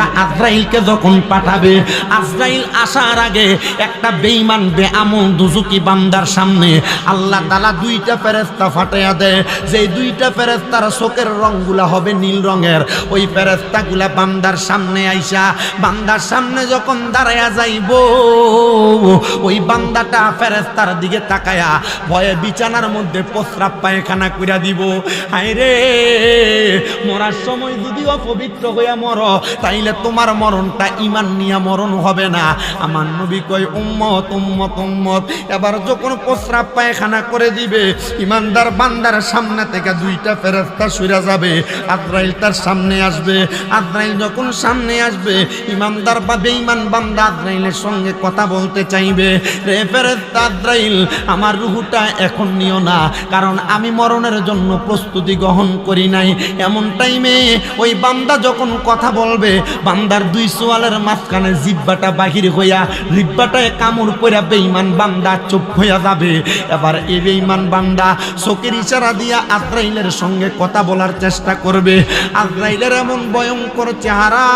ফেরেস্তা আজরাইলকে যখন পাঠাবে, আজরাইল আসার আগে একটা বেঈমান বেআমল দুজুকি বান্দার সামনে আল্লাহ তালা দুইটা ফেরেস্তা ফাটাইয়া দেয়। যে দুইটা ফেরেস্তার চোখের রংগুলা হবে নীল রঙের। ওই ফেরেস্তাগুলা বান্দার সামনে আইসা, বান্দার সামনে যখন দাঁড়ায়া যাইব, ওই বান্দাটা ফেরেস্তার দিকে তাকায়া ভয়ে বিছানার মধ্যে প্রস্রাব পায়খানা কইরা দিব। হায় রে মরার সময় যদি অপবিত্র হইয়া মর, তাইলে তোমার মরণটা ইমান নিয়া মরণ হবে না। আমার নবী কয়, উম্মত উম্মত উম্মত। এবার যখন প্রস্রাব পায়খানা করে দিবে ইমানদার বান্দার সামনে থেকে দুইটা ফেরেস্তা সইরা যাবে, আজরাইল তার সামনে আসবে। আজরাইল যখন সামনে আসবে ইমানদার বা বেঈমান বান্দা আজরাইলের সঙ্গে কথা বলতে চাইবে রে ফেরেস্তা আজরাইল, আমার রুহুটা এখন নিও না, কারণ আমি মরণের জন্য প্রস্তুতি গ্রহণ করি নাই। এমন টাইমে ওই বান্দা যখন কথা বলবে বান্দার দুই সোয়ালের মাঝখানে জিব্বাটা বাহির হইয়া, জিব্বাটায় কামড় পইরা বেঈমান বান্দা চুপ হইয়া যাবে। এবার এই বেঈমান বান্দা চোখের ইশারা দিয়া আজরাইলের সঙ্গে কথা বলার চেষ্টা করবে। আজরাইলের এমন ভয়ঙ্কর চেহারা,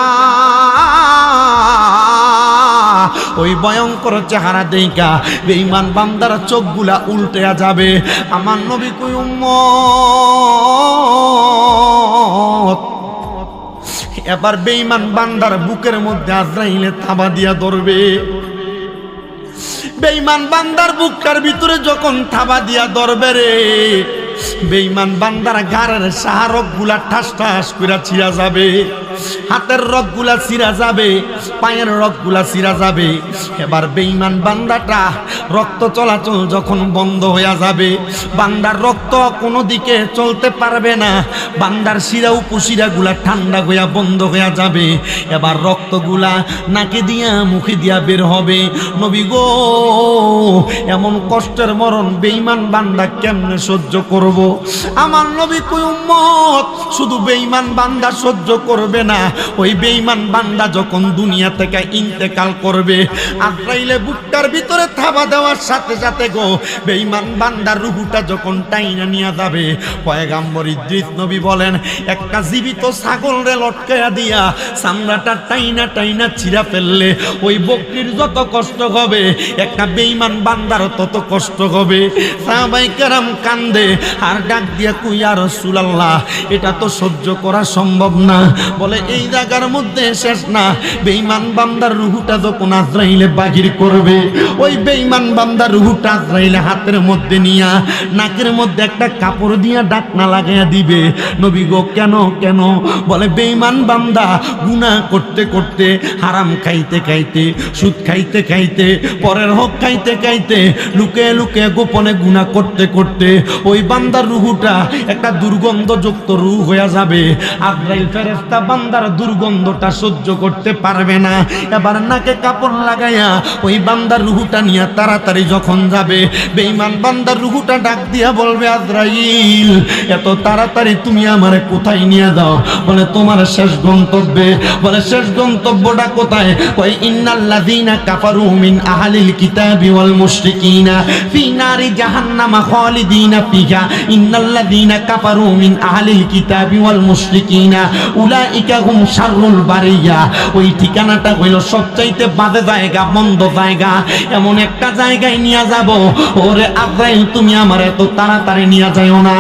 ওই ভয়ঙ্কর চেহারা দেইকা বেঈমান বান্দার চোখগুলা উল্টেয়া যাবে। আমার নবী কই এবার বেঈমান বান্দার বুকের মধ্যে আজরাইলে থাবা দিয়া ধরবে। বেঈমান বান্দার বুকটার ভিতরে যখন থাবা দিয়া ধরবে রে, বেঈমান বান্দার গাড়ের সাহারকগুলা ঠাস ঠাস করে ছিঁড়া যাবে। হাতের রকগুলা ছিঁড়া যাবে, পায়ের রকগুলা ছিঁড়া যাবে। এবার বেইমান বান্দাটা রক্ত চলাচল যখন বন্ধ হয়ে যাবে, বান্দার রক্ত কোনো দিকে চলতে পারবে না। বান্দার শিরা উপশিরা গুলা ঠান্ডা হইয়া বন্ধ হইয়া যাবে। এবার রক্তগুলা নাকে দিয়া, মুখে দিয়া বের হবে। নবী গো, এমন কষ্টের মরণ বেঈমান বান্দা কেমনে সহ্য করব? আমার নবী কই উম্মত? শুধু বেইমান বান্দা সহ্য করবে না, ওই বেঈমান বান্দা যখন দুনিয়া থেকে ইন্তেকাল করবে, আজরাইলে বুকটার ভিতরে থাবা দেওয়ার সাথে সাথে গো, বেঈমান বান্দার রুহুটা যখন টাইনা নিয়ে যাবে, পয়গাম্বর ইদ্রিস নবী বলেন, একটা জীবিত ছাগল রে লটকায়া দিয়া, চামড়াটা টাইনা টাইনা ছিঁড়া ফেললে ওই বকরির যত কষ্ট হবে, একটা বেঈমান বান্দারও তত কষ্ট হবে। সাহাবাই কেরাম কান্দে, আর ডাক দিয়া কুইয়া রসুলাল্লাহ, এটা তো সহ্য করা সম্ভব না। বলে এই জায়গার মধ্যে শেষ না। বেঈমান বান্দার রুহুটা যখন আজরাইলে বাহির করবে, ওই বেঈমান বান্দার রুহুটা আজরাইলে হাতের মধ্যে নিয়া, নাকের মধ্যে একটা কাপড় দিয়া ডাকনা লাগাইয়া দিবে। নবী গো, কেন কেন? বলে, বেঈমান বান্দা, গুনাহ করতে করতে, হারাম খাইতে খাইতে, সুদ খাইতে খাইতে, পরের হক খাইতে খাইতে, লুকে লুকে গোপনে গুনাহ করতে করতে, ওই বান্দার রুহুটা একটা দুর্গন্ধযুক্ত রুহ হয়ে যাবে। আজরাইল ফেরেস্তা বান্দার দুর্গন্ধটা সহ্য করতে পারবে না। এবার নাকে কাপড় লাগাইয়া ওই বান্দার রুহুটা নিয়ে তাড়াতাড়ি যখন যাবে, বেঈমান বান্দার রুহুটা ডাক দিয়া বলবে, আজরাইল, এত তাড়াতাড়ি তুমি আমারে কোথায় নিয়ে যাও? বলে, তোমার শেষ গন্তব্যে। বলে, শেষ গন্তব্যটা কোথায়? কই ইন্নাল্লাযীনা কাফারু মিন আহলিল কিতাবি ওয়াল মুশরিকিনা ফি নারি জাহান্নামা খালিদিনা ফিহা। ইন্নাল্লাযীনা কাফারু মিন আহলিল কিতাবি ওয়াল মুশরিকিনা। উলাইকা হুম শাররুল বারিয়া। ওই ঠিকানাটা হইল সবচাইতে বাজে জায়গা, মন্দ জায়গা। এমন একটা জায়গায় নিয়ে যাব। ওরে তুমি আমার এত তাড়াতাড়ি নিয়ে যাইও না।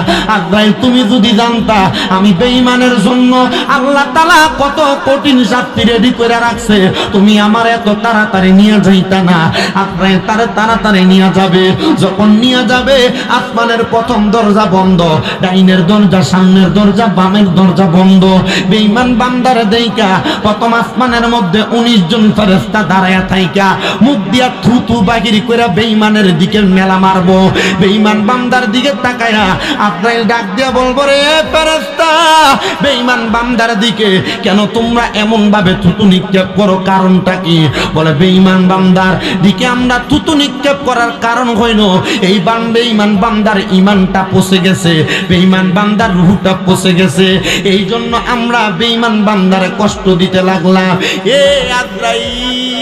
তুমি যদি জানতা আমি জন্য আল্লাহ কত কঠিন রেডি করে রাখছে, তুমি আমার এত তাড়াতাড়ি নিয়ে যাইতা না। তাড়াতাড়ি নিয়ে যাবে। যখন নিয়ে যাবে, আসমানের প্রথম দরজা বন্ধ, ডাইনের দরজা, সামনের দরজা, বামের দরজা বন্ধ। বেঈমান বান্দার দেইকা, প্রথম আসমানের মধ্যে উনিশ জন ফেরেস্তা দাঁড়ায়া থাইকা। মুখ দিয়া থুতু বাহির করে বেঈমানের দিকে মেলা মারবো। বেঈমান বান্দার দিকে তাকায়া আজরাইল ডাক দিয়া বলব, রে ফেরেস্তা বেঈমান বান্দার দিকে কেন তোমরা এমন ভাবে থুতু নিক্ষেপ করো? কারণটা কি? বলে, বেঈমান বান্দার দিকে আমরা থুতু নিক্ষেপ করার কারণ হইল, এই বান বেঈমান বান্দার ইমানটা পচে গেছে, বেঈমান বান্দার রুহটা পচে গেছে। এই জন্য আমরা বেঈমান বান্দারে কষ্ট দিতে লাগলাম এ আজরাইল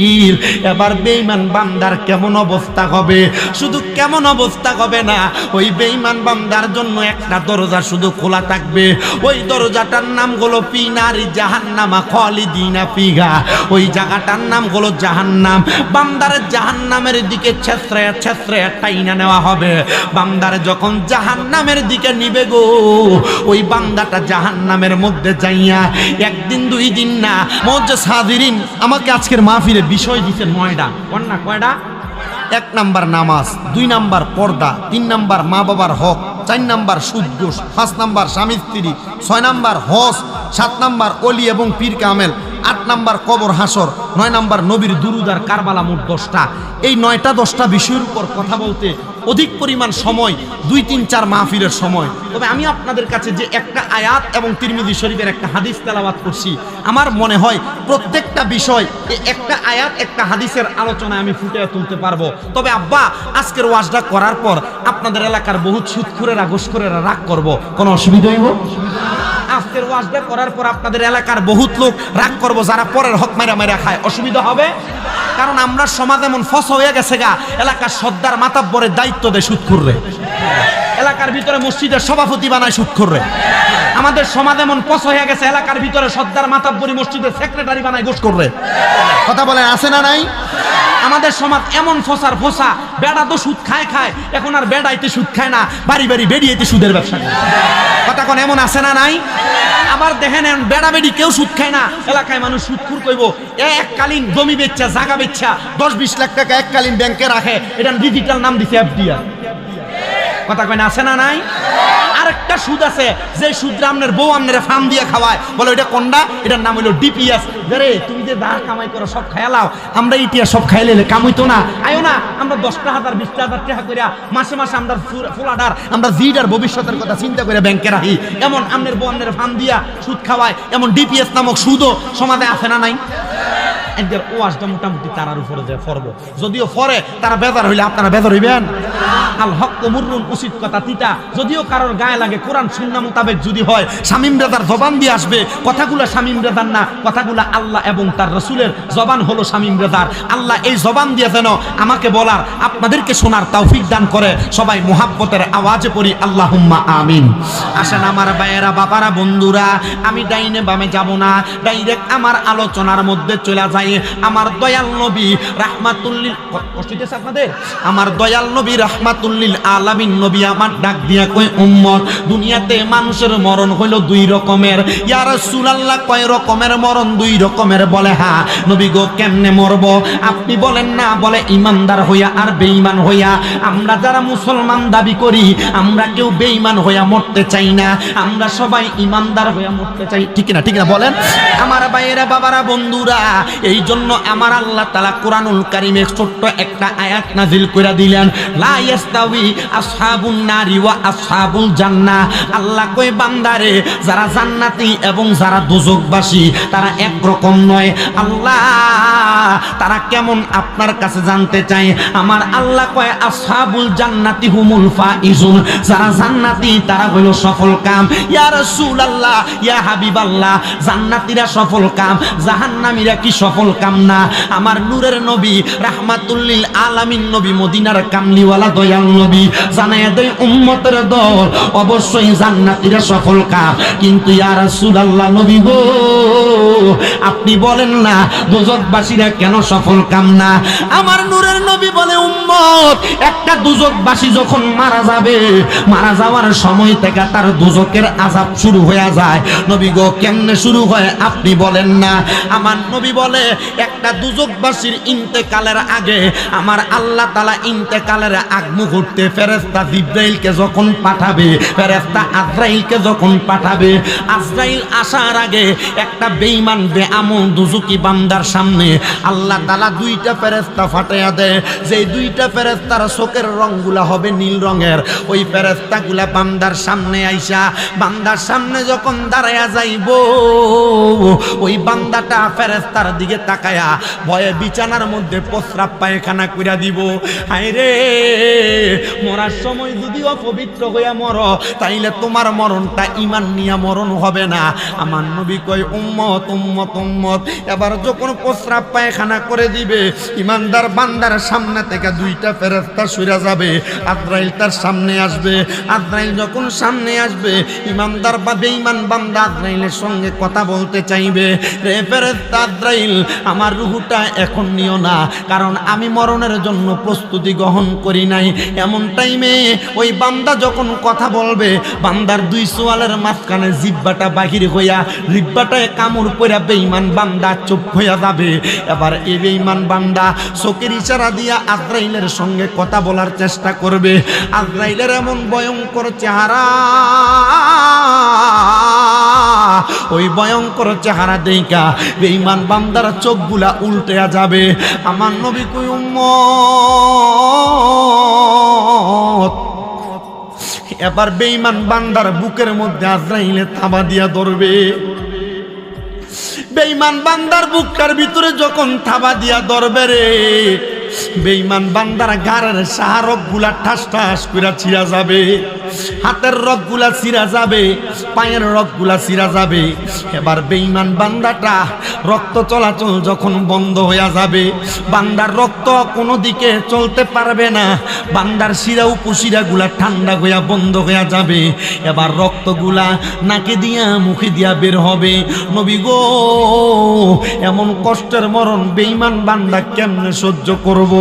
জিবরিল এবার বেঈমান বান্দার কেমন অবস্থা হবে? শুধু কেমন অবস্থা হবে না, ওই বেঈমান বান্দার জন্য একটা দরজা শুধু খোলা থাকবে। ওই দরজাটার নাম হলো পিনারি জাহান্নামা খালিদিনা ফিহা। ওই জায়গাটার নাম হলো জাহান্নাম। বান্দার জাহান্নামের দিকে ছেত্রে ছেত্রে টাইনা নেওয়া হবে। বান্দার যখন জাহান্নামের দিকে নিবে গো, ওই বান্দাটা জাহান্নামের মধ্যে যাইয়া একদিন দুই দিন না, মজ্জে সাদিরিন আমাকে আজকের মাহফিলে বিষয় দিচ্ছেন নয়ডা কন্যা, কয়ডা? এক নাম্বার নামাজ, দুই নাম্বার পর্দা, তিন নাম্বার মা বাবার হক, চার নাম্বার সুদ্দোষ পাঁচ নাম্বার স্বামী স্ত্রী, ছয় নাম্বার হস সাত নাম্বার অলি এবং পীর কামেল, আট নাম্বার কবর হাসর, নয় নাম্বার নবীর দুরুদার কারবালা মোট দশটা। এই নয়টা দশটা বিষয়ের উপর কথা বলতে অধিক পরিমাণ সময়, দুই, তিন, চার মাহফিলের সময়। তবে আমি আপনাদের কাছে যে একটা আয়াত এবং তিরমিজি শরীফের একটা হাদিস তেলাবাত করছি, আমার মনে হয় প্রত্যেকটা বিষয় একটা আয়াত, একটা হাদিসের আলোচনায় আমি ফুটে তুলতে পারব। তবে আব্বা, আজকের ওয়াজটা করার পর আপনাদের এলাকার বহুত সুৎখুরেরা, ঘুষখোরেরা রাগ করব। কোনো অসুবিধাই হোক। আজকের ওয়াজটা করার পর আপনাদের এলাকার বহুত লোক রাগ করব, যারা পরের হক মেরা মেরা খায়। অসুবিধা হবে? কারণ আমরা সমাজ এমন ফস হয়ে গেছে গা, এলাকার সর্দার মাতাব্বরের দায়িত্ব দেয় সুদ করবে এলাকার ভিতরে মসজিদের সভাপতি বানায় সুদ করবে আমাদের সমাজ এমন পস হয়ে গেছে, এলাকার ভিতরে সর্দার মাতাব্বরি মসজিদের সেক্রেটারি বানায় গোস করবে কথা বলেন, আছে না নাই? আমাদের সমাজ এমন ফসার ফসা। বেড়া তো সুদ খায় খায়, এখন আর বেড়াইতে সুদ খায় না, বাড়ি বাড়ি বেরিয়েতে সুদের ব্যবসা কথা কোন এমন আছে না নাই? আবার দেখেন বেড়া বেড়ি কেউ সুদ খায় না, এলাকায় মানুষ সুদ খুর কইব। এককালীন জমি বেচা, জাগা বেচা, দশ বিশ লাখ টাকা এককালীন ব্যাংকে রাখে এটা ডিজিটাল নাম দিছে এফডিআর কথা কয় আছে না নাই? আরেকটা সুদ আছে, যে সুদরা আপনার বউ আপনার ফার্ম দিয়ে খাওয়ায়। বলে, ওইটা কোনটা? এটার নাম হলো ডিপিএস। রে, তুমি যে দা কামাই করো সব খায়ালাও আমরা ইটিয়া সব খাইলে কামাইতো না। আয়ো না, আমরা দশটা হাজার, বিশটা হাজার টাকা করিয়া মাসে মাসে আমরা ফুলাডার আমরা জিডার ভবিষ্যতের কথা চিন্তা করে ব্যাংকে রাখি। এমন আপনার বউ আপনার ফার্ম দিয়া সুদ খাওয়ায়, এমন ডিপিএস নামক সুদও সমাজে আছে না নাই? এদের ওয়াজটা মোটামুটি তারার উপরে যে ফরব। যদিও ফরে, তারা বেজার হইলে আপনারা বেজার হইবেন। আল হক মুররুন উচিত কথা তিতা। যদিও কারোর গায়ে লাগে কোরআন সুন্না মোতাবেক যদি হয়, শামিম রেদার জবান দিয়ে আসবে। কথাগুলো শামিম রেদার না, কথাগুলো আল্লাহ এবং তার রসুলের জবান হলো শামিম রেদার আল্লাহ এই জবান দিয়ে যেন আমাকে বলার, আপনাদেরকে শোনার তৌফিক দান করে। সবাই মোহাব্বতের আওয়াজে পড়ি, আল্লাহুম্মা আমিন। আসেন আমার ভাইয়েরা, বাবারা, বন্ধুরা, আমি ডাইনে বামে যাব না। ডাইরেক্ট আমার আলোচনার মধ্যে চলে যাই। আমার দয়াল নবী রাহমাতুল্লিল কষ্ট আপনাদের? আমার দয়াল নবী রাহমাতুল্লিল আলামিন নবী আমার ডাক দিয়া কই উম্মত, দুনিয়াতে মানুষের মরণ হইল দুই রকমের। ইয়া রাসূলুল্লাহ, কয় রকমের মরণ? দুই রকমের বলে হ্যাঁ নবী গো, কেমনে মরব? আপনি বলেন না, বলে ইমানদার হইয়া আর বেঈমান হইয়া। আমরা যারা মুসলমান দাবি করি, আমরা কেউ বেঈমান হইয়া মরতে চাই না। আমরা সবাই ইমানদার হইয়া মরতে চাই। ঠিক না ঠিক না বলেন? আমার বাইরে বাবারা, বন্ধুরা এই জন্য আমার আল্লাহ তালা কোরআনুল কারিমে ছোট্ট একটা আয়াত নাজিল করে দিলেন, লা ইয়াস্তাউই আসহাবুন নারি ওয়া আল্লাহ কই বান্দারে, যারা জান্নাতি এবং যারা দোজকবাসী তারা নয়। আল্লাহ, তারা কেমন আপনার কাছে জানতে চাই আমার আল্লাহ কয় হুমুল ফাইজুন। যারা জান্নাতি, তারা হইল সফল কাম। ইয়া রাসূলুল্লাহ, ইয়া হাবিবাল্লাহ, জান্নাতীরা সফল কাম। জাহান্নামীরা কি সফল কাম না। আমার নূরের নবী, রাহমাতুল্লিল আলামিন নবী, মদিনার কামলিওয়ালা দয়াল নবী। জানায় দেয় উম্মতের দল অবশ্যই জান্নাতীরা সফল কাম। কিন্তু ইয়া রাসূলুল্লাহ নবী গো, আপনি বলেন না, দোজকবাসীরা কেন সফল কাম না? আমার নূরের নবী বলে, উম্মত, একটা দুজকবাসী যখন মারা যাবে, মারা যাওয়ার সময় থেকে তার দুজকের আজাব শুরু হয়ে যায়। নবী গো, কেমনে শুরু হয় আপনি বলেন না। আমার নবী বলে একটা দুজকবাসীর ইন্তেকালের আগে আমার আল্লাহ তালা ইন্তেকালের আগ মুহূর্তে ফেরেস্তা জিব্রাইলকে যখন পাঠাবে ফেরেস্তা আজরাইলকে যখন পাঠাবে, আজরাইল আসার আগে একটা বেঈমান বেআমল দুজুকি বান্দার সামনে আল্লাহ তালা দুইটা ফেরেস্তা ফাটাইয়া দেয়। যে দুইটা ফেরেস্তার চোখের রংগুলা হবে নীল রঙের, ওই ফেরেস্তাগুলা বান্দার সামনে আইসা, বান্দার সামনে যখন দাঁড়াইয়া যাইব, ওই বান্দাটা ফেরেস্তার দিকে তাকায়া, ভয়ে বিছানার মধ্যে প্রস্রাব পায়খানা কইরা দিব। রে মরার সময় যদি অপবিত্র হইয়া মর, তাইলে তোমার মরণটা ইমান নিয়া মরণ হবে না। আমার নবী কয়, উম্মত উম্মত উম্মত। এবার যখন প্রস্রাব পায়খানা করে দিবে ইমানদার বান্দার সামনে থেকে দুইটা ফেরস্তা সইরা যাবে আদ্রাইল তার সামনে আসবে। আদ্রাইল যখন সামনে আসবে ইমানদার বা বেঈমান বান্দা আদ্রাইলের সঙ্গে কথা বলতে চাইবে রে ফেরেস্তা আদ্রাইল আমার রুহুটা এখন নিও না, কারণ আমি মরণের জন্য প্রস্তুতি গ্রহণ করি নাই। এমন টাইমে ওই বান্দা যখন কথা বলবে, বান্দার দুই সোয়ালের মাঝখানে জিব্বাটা বাহির হইয়া জিব্বাটায় কামড় পইরা বেঈমান বান্দা চুপ হইয়া যাবে। এবার এই বেঈমান বান্দা চোখের ইশারা দিয়া আজরাইলের সঙ্গে কথা বলার চেষ্টা করবে। আজরাইলের এমন ভয়ঙ্কর চেহারা ওই ভয়ঙ্কর চেহারা দেইকা বেঈমান বান্দার চোখগুলা উল্টেয়া যাবে। আমার নবী কই, উম্মত! এবার বেঈমান বান্দার বুকের মধ্যে আজরাইলে থাবা দিয়া ধরবে। বেঈমান বান্দার বুকটার ভিতরে যখন থাবা দিয়া ধরবে রে বেঈমান বান্দার গাড়ের সাহারকগুলা ঠাস ঠাস করে ছিঁড়া যাবে। হাতের রকগুলা ছিঁড়া যাবে, পায়ের রকগুলা ছিঁড়া যাবে। এবার বেঈমান বান্দাটা রক্ত চলাচল যখন বন্ধ হইয়া যাবে, বান্দার রক্ত কোনো দিকে চলতে পারবে না। বান্দার শিরা উপশিরা গুলা ঠান্ডা হইয়া বন্ধ হইয়া যাবে। এবার রক্তগুলা নাকে দিয়া, মুখে দিয়া বের হবে। নবী গো, এমন কষ্টের মরণ বেঈমান বান্দা কেমনে সহ্য করব।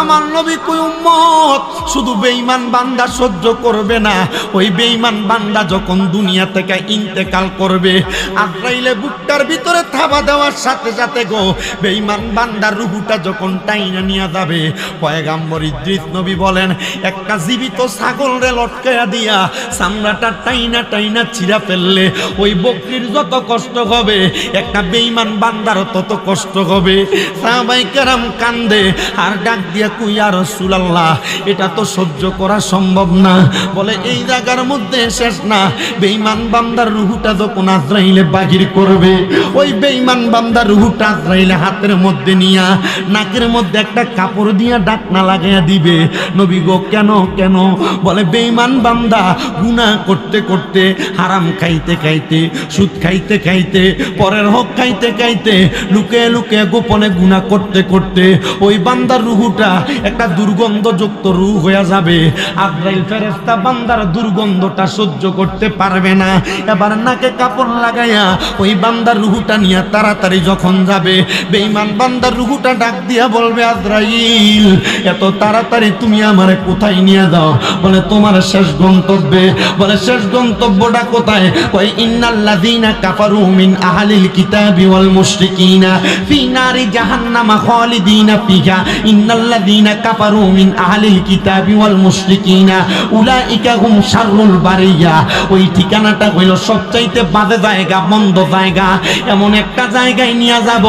আমার নবী কই, উম্মত, শুধু বেঈমান বান্দা সহ্য করবে না। ওই বেঈমান বান্দা যখন দুনিয়া থেকে ইন্তেকাল করবে আজরাইলে বুকটার ভিতরে থাবা দেওয়ার সাথে সাথে গো, বেঈমান বান্দার রুহুটা যখন টাইনা নিয়ে যাবে, পয়গাম্বর ইদ্রিস নবী বলেন, একটা জীবিত ছাগল রে লটকায়া দিয়া, চামড়াটা টাইনা টাইনা চিরা ফেললে ওই বকরির যত কষ্ট হবে, একটা বেঈমান বান্দার তত কষ্ট হবে। সাহাবাই কেরাম কান্দে আর ডাক দিয়া কুইয়া রসুলাল্লাহ, এটা তো সহ্য করা সম্ভব না। বলে, এই জায়গার মধ্যে শেষ না। বেইমান বান্দার রুহুটা যখন আজরাইলে বাহির করবে, ওই বেঈমান বান্দার রুহুটা আজরাইলে হাতের মধ্যে নিয়া, নাকের মধ্যে একটা কাপড় দিয়া ডাকনা লাগাইয়া দিবে। নবী গো, কেন কেন? বলে বেইমান বান্দা গুনাহ করতে করতে, হারাম খাইতে খাইতে, সুদ খাইতে খাইতে, পরের হক খাইতে খাইতে, লুকে লুকে গোপনে গুনাহ করতে করতে, ওই বান্দার রুহুটা একটা দুর্গন্ধযুক্ত রুহ হয়ে যাবে। আব্রাইল ফেরেস্তা বান্দার দুর্গন্ধটা সহ্য করতে পারবে না। এবার নাকে কাপড় লাগাইয়া ওই বান্দার রুহুটা নিয়ে তাড়াতাড়ি যখন যাবে, বেঈমান বান্দার রুহুটা ডাক দিয়া বলবে, আজরাইল, এত তাড়াতাড়ি তুমি আমারে কোথায় নিয়ে দাও বলে, তোমার শেষ গন্তব্যে। বলে, শেষ গন্তব্যটা কোথায়? কই ইন্নাল্লাযীনা কাফারু মিন আহলিল কিতাবি ওয়াল মুশরিকিনা ফি নারি জাহান্নামা খালিদিনা ফিহা। ইন্নাল্লাযীনা কাফারু মিন আহলিল কিতাবি ওয়াল মুশরিকিনা, উলাইকা হুম শাররুল বারিয়া। ওই ঠিকানাটা হইল সবচাইতে বাজে জায়গা বন্ধ জায়গা। এমন একটা জায়গায় নিয়ে যাব।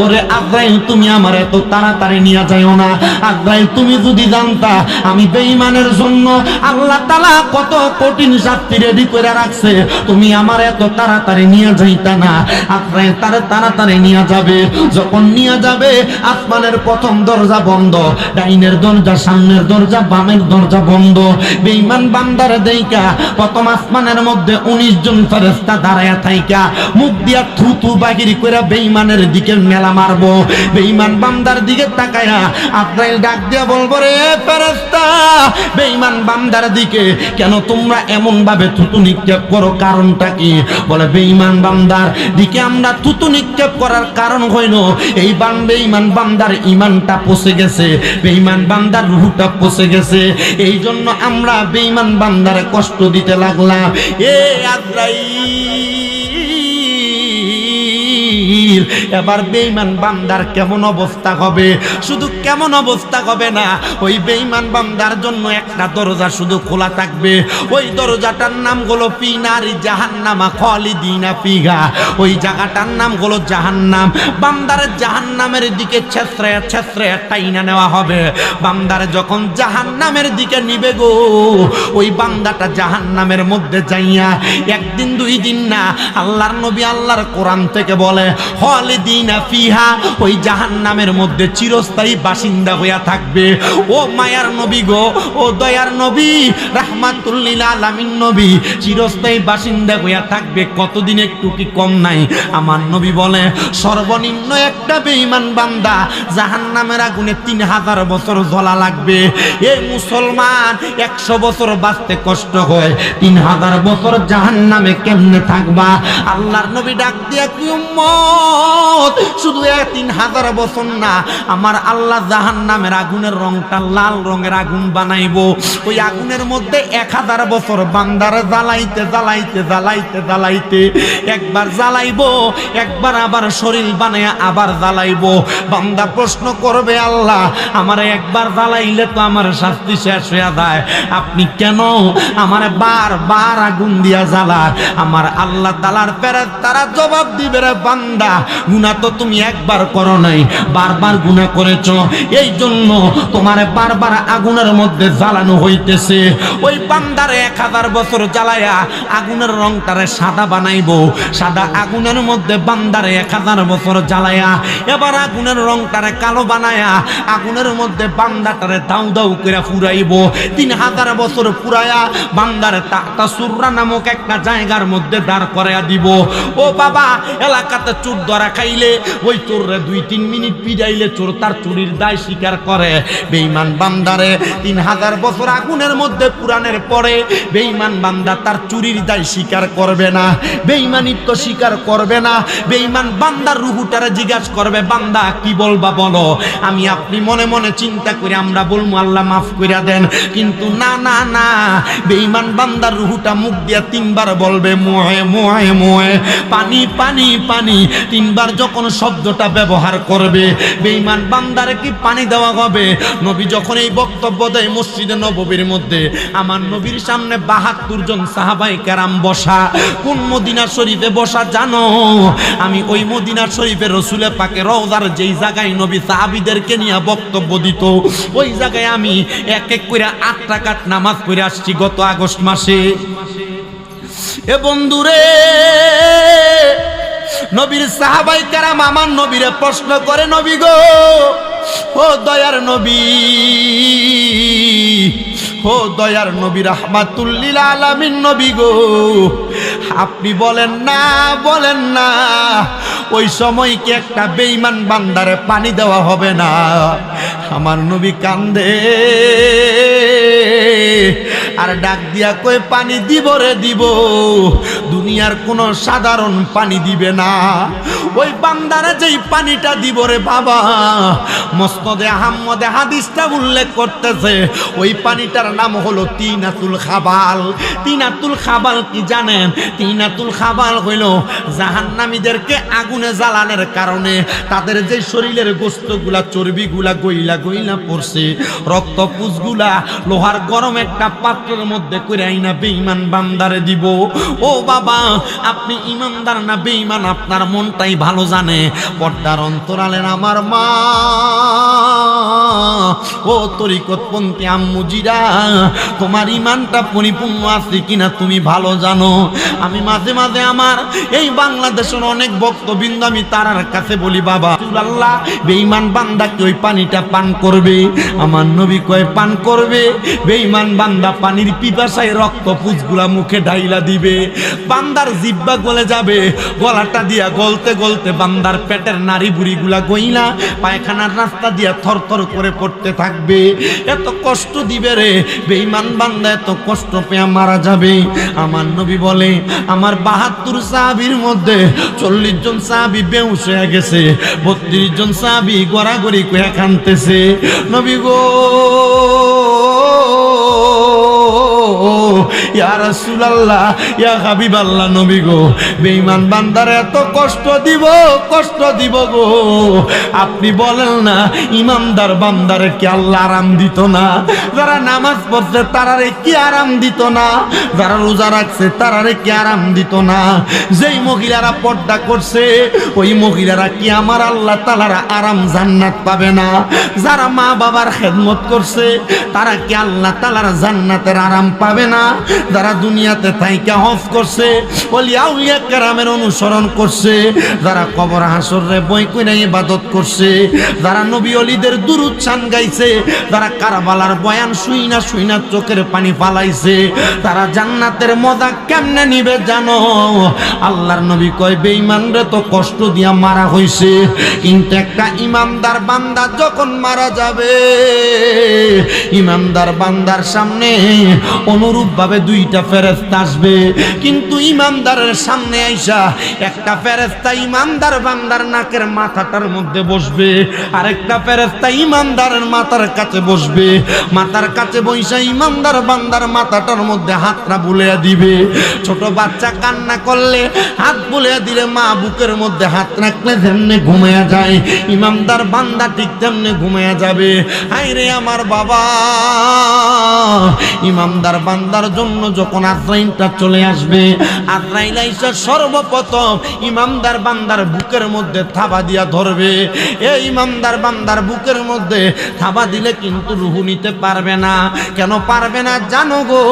ওরে আজরাইল, তুমি আমার এত তাড়াতাড়ি নিয়ে যাইও না। আজরাইল, তুমি যদি জানতা, আমি বেঈমানের জন্য আল্লাহ তাআলা কত কঠিন শাস্তি রেডি করে রাখছে। তুমি আমার এত তাড়াতাড়ি নিয়ে যাইতা না। আজরাইল তার তাড়াতাড়ি নিয়ে যাবে। যখন নিয়ে যাবে, আসমানের প্রথম দরজা বন্ধ, ডাইনের দরজা, সামনের দরজা, বামের দরজা বন্ধ। বেঈমান বান্দার দেইকা, প্রথম আসমানের মধ্যে উনিশ জন ফেরেস্তা দাঁড়ায়া থাইকা, মুখ দিয়া থুতু বাগিরি করে বেঈমানের দিকে মেলা মারবো। বেঈমান বান্দার দিকে তাকায়া আব্রাইল ডাক দিয়া বলব, রে ফেরেস্তা বেঈমান বান্দার দিকে কেন তোমরা এমন ভাবে থুতু নিক্ষেপ করো? কারণটা কি? বলে, বেঈমান বান্দার দিকে আমরা থুতু নিক্ষেপ করার কারণ হইল, এই বান বেঈমান বান্দার ইমানটা পচে গেছে, বেঈমান বান্দার রুহুটা পচে গেছে। এই জন্য আমরা বেঈমান বান্দারে কষ্ট দিতে লাগলাম। এ আজরাইল এবার বেঈমান বান্দার কেমন অবস্থা হবে? শুধু কেমন অবস্থা হবে না, ওই বেঈমান বান্দার জন্য একটা দরজা শুধু খোলা থাকবে। ওই দরজাটার নাম হলো পিনারি জাহান্নামা খালিদিনা পিঘা ওই জায়গাটার নাম হলো জাহান্নাম। বান্দার জাহান্নামের দিকে ছেত্রে ছেত্রে টাইনা নেওয়া হবে। বান্দার যখন জাহান্নামের দিকে নিবে গো, ওই বান্দাটা জাহান্নামের মধ্যে যাইয়া একদিন দুই দিন না, আল্লাহর নবী আল্লাহর কোরআন থেকে বলে হলি খালেদিনা ফিহা, ওই জাহান্নামের মধ্যে চিরস্থায়ী বাসিন্দা হইয়া থাকবে। ও মায়ার নবী গো, ও দয়ার নবী, রাহমাতুল্লিল আলামিন নবী, চিরস্থায়ী বাসিন্দা হইয়া থাকবে, কতদিন একটু কি কম নাই? আমার নবী বলে, সর্বনিম্ন একটা বেঈমান বান্দা জাহান্নামের আগুনে তিন হাজার বছর জ্বলা লাগবে। এ মুসলমান, একশো বছর বাঁচতে কষ্ট হয়। তিন হাজার বছর জাহান্নামে কেমনে থাকবা? আল্লাহর নবী ডাক দিয়া, কি উম্মত শুধু এক তিন হাজার বছর না, আমার আল্লাহ জাহান্নামের আগুনের রংটা লাল রঙের আগুন বানাইবো। ওই আগুনের মধ্যে এক হাজার বছর বান্দার জ্বালাইতে জ্বালাইতে জ্বালাইতে জ্বালাইতে একবার জ্বালাইবো, একবার আবার শরীর বানায় আবার জ্বালাইবো। বান্দা প্রশ্ন করবে, আল্লাহ, আমার একবার জ্বালাইলে তো আমার শাস্তি শেষ হয়ে যায়। আপনি কেন আমার বার বার আগুন দিয়া জ্বালার আমার আল্লাহ তালার পেরে তারা জবাব দিবে, রে বান্দা গুণা তো তুমি একবার করো নাই, বারবার গুণা করেছ। এই জন্য তোমার বারবার আগুনের মধ্যে জ্বালানো হইতেছে। ওই বান্দারে এক হাজার বছর জ্বালায়া আগুনের রংটারে সাদা বানাইবো। সাদা আগুনের মধ্যে বান্দারে এক হাজার বছর জ্বালায়া, এবার আগুনের রংটারে কালো বানায়া, আগুনের মধ্যে বান্দাটারে দাউ দাউ করে ফুরাইবো। তিন হাজার বছর পুরায়া বান্দারে তাতা সুররা নামক একটা জায়গার মধ্যে দাঁড় করাইয়া দিব। ও বাবা, এলাকাতে চোর ধরা খাইলে, ওই চোররে দুই তিন মিনিট পিড়াইলে চোর তার চুরির দায় স্বীকার করে। বেঈমান বান্দারে, তিন হাজার বছর আগুনের মধ্যে পুরানের পরে বেঈমান বান্দা তার চুরির দায় স্বীকার করবে না, বেঈমানিত্ব স্বীকার করবে না, বেঈমান বান্দার রুহুটারে জিজ্ঞাসা করবে, বান্দা, কি বলবা বলো? আমি আপনি মনে মনে চিন্তা করে আমরা বলব আল্লাহ মাফ কইরা দেন। কিন্তু না না না, বেঈমান বান্দার রুহুটা মুখ দিয়া তিনবার বলবে, মোহে মোহে মোহে। পানি পানি পানি তিনবার যখন শব্দটা ব্যবহার করবে, বেঈমান বান্দারে কি পানি দেওয়া হবে? নবী যখন এই বক্তব্য দেয় মসজিদে নববীর মধ্যে, আমার নবীর সামনে বাহাত্তর জন সাহাবাই কারাম বসা, কোন মদিনা শরীফে বসা জানো? আমি ওই মদিনা শরীফে রসুলে পাকে রওজার যেই জায়গায় নবী সাহাবিদেরকে নিয়ে বক্তব্য দিত, ওই জায়গায় আমি এক এক করে আট টাকাত নামাজ পড়ে আসছি গত আগস্ট মাসে। এ বন্ধুরে নবীর সাহাবাই কারাম আমার নবীরে প্রশ্ন করে, নবী গো, ও দয়ার নবী, ও দয়ার নবী রহমাতুল্লিল আলামিন নবী গো, আপনি বলেন না বলেন না, ওই সময় কি একটা বেইমান বান্দারে পানি দেওয়া হবে না? আমার নবী কান্দে আর ডাক দিয়া কই পানি দিব রে, দিব। দুনিয়ার কোনো সাধারণ পানি দিবে না। ওই বান্দারে যেই পানিটা দিব রে বাবা মস্তদে আহম্মদে হাদিসটা উল্লেখ করতেছে, ওই পানিটার নাম হলো তিনাতুল খাবাল। তিনাতুল খাবাল কি জানেন? তিনাতুল খাবাল হইল জাহান্নামীদেরকে আগুনে জ্বালানোর কারণে তাদের যে শরীরের গোস্তগুলা, চর্বিগুলা গইলা গইলা পড়ছে রক্ত পুষগুলা লোহার গরম একটা পাত্রের মধ্যে করে আইনা বেঈমান বান্দারে দিব। ও বাবা, আপনি ইমানদার না বেঈমান? আপনার মনটাই ভালো জানে। পর্দার অন্তরালের আমার মা। ও তরিকতপন্থী আম্মুজিরা, তোমার ইমানটা পরিপূর্ণ আছে কিনা তুমি ভালো জানো? আমি মাঝে মাঝে আমার এই বাংলাদেশের অনেক বক্তবৃন্দ আমি তারার কাছে বলি, বাবা আল্লাহ বেঈমান বান্দা কি ওই পানিটা পান করবে? আমার নবী কয়, পান করবে। বেঈমান বান্দা পানির পিপাসায় রক্ত পুজগুলা মুখে ডাইলা দিবে। বান্দার জিব্বা গলে যাবে। গলাটা দিয়া গলতে গলতে বান্দার পেটের নারী বুড়িগুলা গইলা, পায়খানার রাস্তা দিয়া থরথর করে পড়তে থাকবে। এত কষ্ট দিবে রে, বেঈমান বান্দা এত কষ্ট পেয়ে মারা যাবে। আমার নবী বলে, আমার বাহাত্তর সাহাবির মধ্যে চল্লিশ জন সাহাবি বেউস হয়ে গেছে, বত্রিশ জন সাহাবি গড়াগড়ি কয়া কানতেছে নবী গো ইয়া রাসূলুল্লাহ, ইয়া নবী গো। বেঈমান বান্দারে এত কষ্ট দিব কষ্ট দিব গো। আপনি বলেন না, ইমানদার বান্দারে কি আল্লাহ আরাম দিত না? যারা নামাজ পড়ছে তারারে কি আরাম দিত না? যারা রোজা রাখছে তারারে কি আরাম দিত না? যেই মহিলারা পর্দা করছে, ওই মহিলারা কি আমার আল্লাহ তালারা আরাম জান্নাত পাবে না? যারা মা বাবার খেদমত করছে, তারা কি আল্লাহ তালার জান্নাতের আরাম পাবে না? যারা দুনিয়াতে থাইকা হজ করছে ওলিয়া উলিয়া কেরামের অনুসরণ করছে, যারা কবর হাসরে বই কইরা ইবাদত করছে, যারা নবী অলিদের দুরুদ চান গাইছে, যারা কারবালার বয়ান শুই না শুই না চোখের পানি ফালাইছে, তারা জান্নাতের মজা কেমনে নিবে জানো? আল্লাহর নবী কয় বেঈমানরে তো কষ্ট দিয়া মারা হইছে, কিন্তু একটা ইমানদার বান্দা যখন মারা যাবে ইমানদার বান্দার সামনে অনুরূপ ভাবে দুইটা ফেরেস্তা আসবে। কিন্তু ইমানদারের সামনে আইসা একটা ফেরেস্তা ইমানদার বান্দার নাকের মাথাটার মধ্যে বসবে, আরেকটা ফেরেস্তা ইমানদারের মাথার কাছে বসবে। মাথার কাছে বইসা ইমানদার বান্দার মাথাটার মধ্যে হাতটা বুলিয়ে দিবে। ছোট বাচ্চা কান্না করলে হাত বুলিয়ে দিলে মা বুকের মধ্যে হাত রাখলে যেমনে ঘুমিয়ে যায় ইমামদার বান্দা ঠিক তেমনি ঘুমিয়ে যাবে। আইরে আমার বাবা ইমামদার বান্দার জন্য যখন আজরাইলটা চলে আসবে, আজরাইল আইসা সর্বপ্রথম ইমামদার বান্দার বুকের মধ্যে থাবা দিয়া ধরবে। এই ইমামদার বান্দার বুকের মধ্যে থাবা দিলে কিন্তু রুহু নিতে পারবে না। কেন পারবে না জানো গো?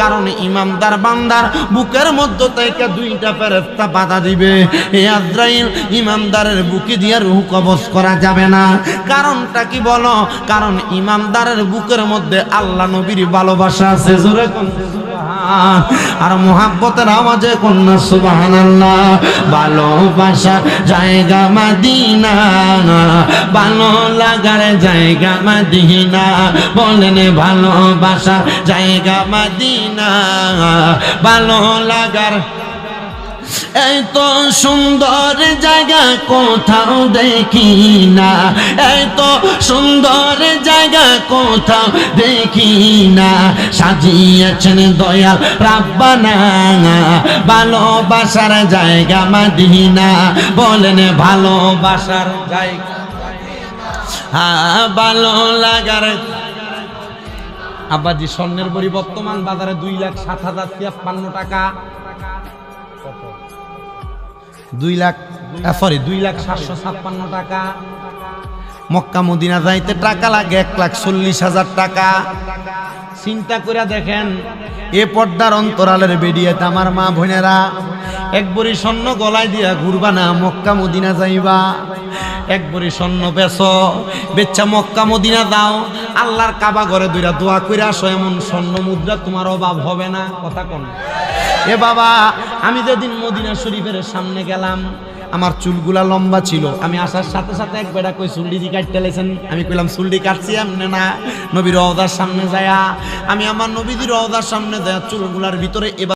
কারণ ইমামদার বান্দার বুকের মধ্যে থেকে দুইটা ফেরেস্তা বাধা দিবে। এ আজরাইল ইমামদারের বুকে দিয়ে রুহু কবজ করা যাবে না। কারণটা কি বলো? কারণ ইমামদারের বুকের মধ্যে আল্লাহ নবীর ভালোবাসা আছে। জোরে কোন আর মোহাব্বতের আওয়াজে কন্যা সুবাহান ভালোবাসা জায়গা মাদিনা। ভালো লাগার জায়গা মাদিনা। বলেন ভালোবাসা জায়গা মাদিনা। ভালো লাগার এই তো সুন্দর জায়গা কোথাও দেখি না। এই তো সুন্দর জায়গা কোথাও দেখি না। সাজিয়েছেন দয়াল রাব্বানা ভালোবাসার জায়গা মাদিনা। বলেন ভালোবাসার জায়গা হ্যাঁ ভালো লাগার আব্বাজি, স্বর্ণের বড়ি বর্তমান বাজারে দুই লাখ সাত হাজার তিয়াপ্পান্ন টাকা। দুই লাখ সরি দুই লাখ সাতশো ছাপ্পান্ন টাকা। মক্কা মদিনা যাইতে টাকা লাগে এক লাখ চল্লিশ হাজার টাকা। চিন্তা করে দেখেন, এ পর্দার অন্তরালের বেরিয়েতে আমার মা বোনেরা একবারই স্বর্ণ গলায় দিয়া ঘুরবা না, মক্কা মদিনা যাইবা। এক বড়ি স্বর্ণ বেচ। বেচ্চা মক্কা, মদিনা দাও। আল্লাহর কাবা ঘরে দুইরা দোয়া করে আসো, এমন স্বর্ণ মুদ্রা তোমার অভাব হবে না। কথা কোন। এ বাবা, আমি যেদিন মদিনা শরীফের সামনে গেলাম, আমার চুলগুলা লম্বা ছিল। আমি আসার সাথে সাথে এক বেড়া কই চুলডি দি কাটতে লেছেন। আমি কইলাম চুলডি কাটছি এমনি না। নবীর রওদার সামনে যায়া। আমি আমার নবীদের রওদার সামনে যায়া চুলগুলার ভিতরে এবার